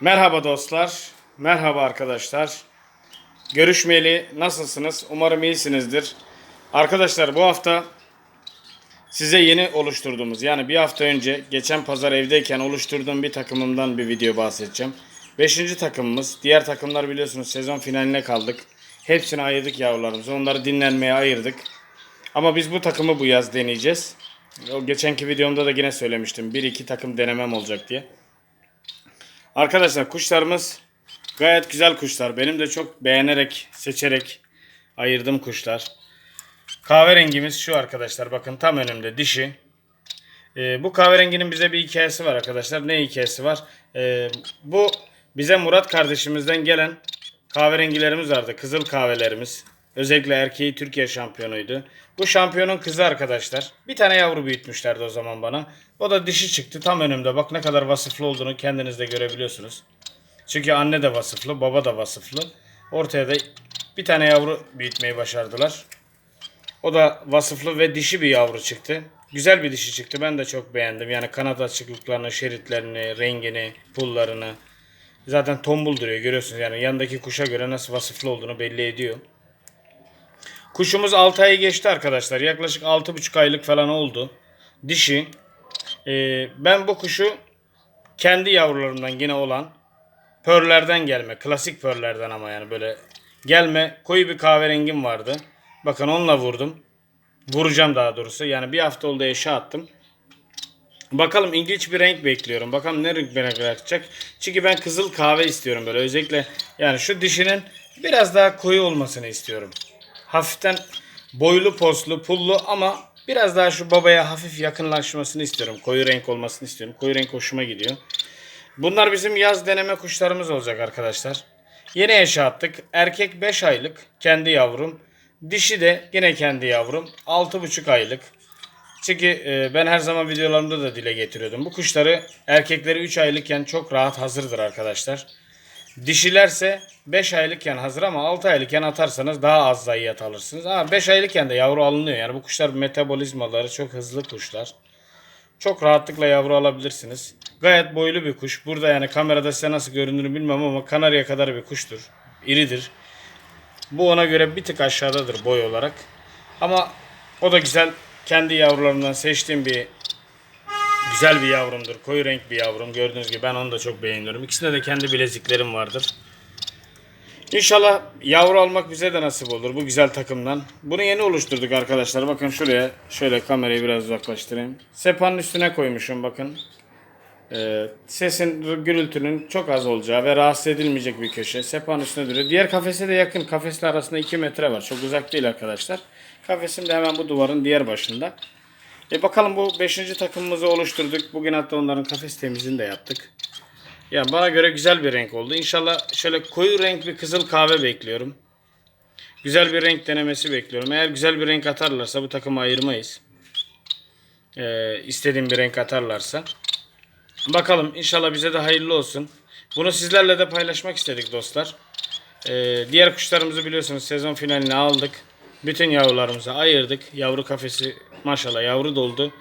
Merhaba dostlar, merhaba arkadaşlar. Görüşmeyeli nasılsınız? Umarım iyisinizdir. Arkadaşlar bu hafta size yeni oluşturduğumuz yani bir hafta önce geçen pazar evdeyken oluşturduğum bir takımımdan bir video bahsedeceğim. Beşinci takımımız. Diğer takımlar biliyorsunuz sezon finaline kaldık. Hepsini ayırdık yavrularımızı. Onları dinlenmeye ayırdık. Ama biz bu takımı bu yaz deneyeceğiz. O geçenki videomda da yine söylemiştim. Bir iki takım denemem olacak diye. Arkadaşlar kuşlarımız gayet güzel kuşlar. Benim de çok beğenerek, seçerek ayırdığım kuşlar. Kahverengimiz şu arkadaşlar. Bakın tam önümde dişi. Ee, bu kahverenginin bize bir hikayesi var arkadaşlar. Ne hikayesi var? Ee, bu bize Murat kardeşimizden gelen kahverengilerimiz vardı. Kızıl kahvelerimiz. Özellikle erkeği Türkiye şampiyonuydu. Bu şampiyonun kızı arkadaşlar. Bir tane yavru büyütmüşlerdi o zaman bana. O da dişi çıktı tam önümde. Bak ne kadar vasıflı olduğunu kendiniz de görebiliyorsunuz. Çünkü anne de vasıflı, baba da vasıflı. Ortaya da bir tane yavru büyütmeyi başardılar. O da vasıflı ve dişi bir yavru çıktı. Güzel bir dişi çıktı. Ben de çok beğendim. Yani kanat açıklıklarını, şeritlerini, rengini, pullarını. Zaten tombul duruyor görüyorsunuz. Yani yandaki kuşa göre nasıl vasıflı olduğunu belli ediyor. Kuşumuz 6 ayı geçti arkadaşlar. Yaklaşık 6,5 aylık falan oldu. Dişi. Ee, ben bu kuşu kendi yavrularımdan yine olan pörlerden gelme. Klasik pörlerden ama yani böyle gelme koyu bir kahverengim vardı. Bakın onunla vurdum. Vuracağım daha doğrusu. Yani bir hafta oldu eşe attım. Bakalım ilginç bir renk bekliyorum. Bakalım ne renk renk bırakacak. Çünkü ben kızıl kahve istiyorum böyle. Özellikle yani şu dişinin biraz daha koyu olmasını istiyorum. Hafiften boylu poslu pullu ama biraz daha şu babaya hafif yakınlaşmasını istiyorum. Koyu renk olmasını istiyorum. Koyu renk hoşuma gidiyor. Bunlar bizim yaz deneme kuşlarımız olacak arkadaşlar. Yeni eşe attık. Erkek 5 aylık kendi yavrum. Dişi de yine kendi yavrum. 6,5 aylık. Çünkü e, ben her zaman videolarımda da dile getiriyordum. Bu kuşları erkekleri 3 aylıkken çok rahat hazırdır arkadaşlar. Dişilerse 5 aylıkken hazır ama 6 aylıkken atarsanız daha az zayiat alırsınız. Ama 5 aylıkken de yavru alınıyor. Yani bu kuşlar metabolizmaları çok hızlı kuşlar. Çok rahatlıkla yavru alabilirsiniz. Gayet boylu bir kuş. Burada yani kamerada size nasıl göründüğünü bilmem ama kanarya kadar bir kuştur. İridir. Bu ona göre bir tık aşağıdadır boy olarak. Ama o da güzel. Kendi yavrularımdan seçtiğim bir güzel bir yavrumdur. Koyu renk bir yavrum. Gördüğünüz gibi ben onu da çok beğeniyorum. İkisinde de kendi bileziklerim vardır. İnşallah yavru almak bize de nasip olur bu güzel takımdan. Bunu yeni oluşturduk arkadaşlar. Bakın şuraya şöyle kamerayı biraz uzaklaştırayım. Sepanın üstüne koymuşum bakın. Ee, sesin gürültünün çok az olacağı ve rahatsız edilmeyecek bir köşe. Sepanın üstüne duruyor. Diğer kafese de yakın. Kafesle arasında 2 metre var. Çok uzak değil arkadaşlar. Kafesim de hemen bu duvarın diğer başında. E bakalım bu 5. takımımızı oluşturduk. Bugün hatta onların kafes temizliğini de yaptık. Ya bana göre güzel bir renk oldu. İnşallah şöyle koyu renk bir kızıl kahve bekliyorum. Güzel bir renk denemesi bekliyorum. Eğer güzel bir renk atarlarsa bu takımı ayırmayız. Ee, istediğim bir renk atarlarsa. Bakalım inşallah bize de hayırlı olsun. Bunu sizlerle de paylaşmak istedik dostlar. Ee, diğer kuşlarımızı biliyorsunuz sezon finaline aldık. Bütün yavrularımızı ayırdık. Yavru kafesi maşallah yavru doldu.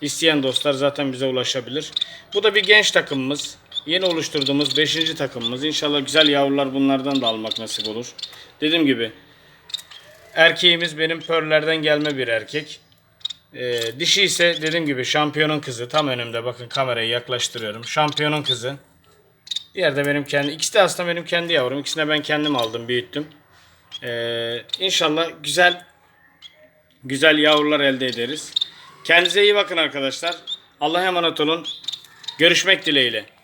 İsteyen dostlar zaten bize ulaşabilir. Bu da bir genç takımımız. Yeni oluşturduğumuz 5. takımımız. İnşallah güzel yavrular bunlardan da almak nasip olur. Dediğim gibi erkeğimiz benim pörlerden gelme bir erkek. Ee, dişi ise dediğim gibi şampiyonun kızı. Tam önümde bakın kamerayı yaklaştırıyorum. Şampiyonun kızı. Diğer de benim kendi. İkisi de aslında benim kendi yavrum. İkisini de ben kendim aldım, büyüttüm. Ee, inşallah güzel güzel yavrular elde ederiz. Kendinize iyi bakın arkadaşlar. Allah'a emanet olun. Görüşmek dileğiyle.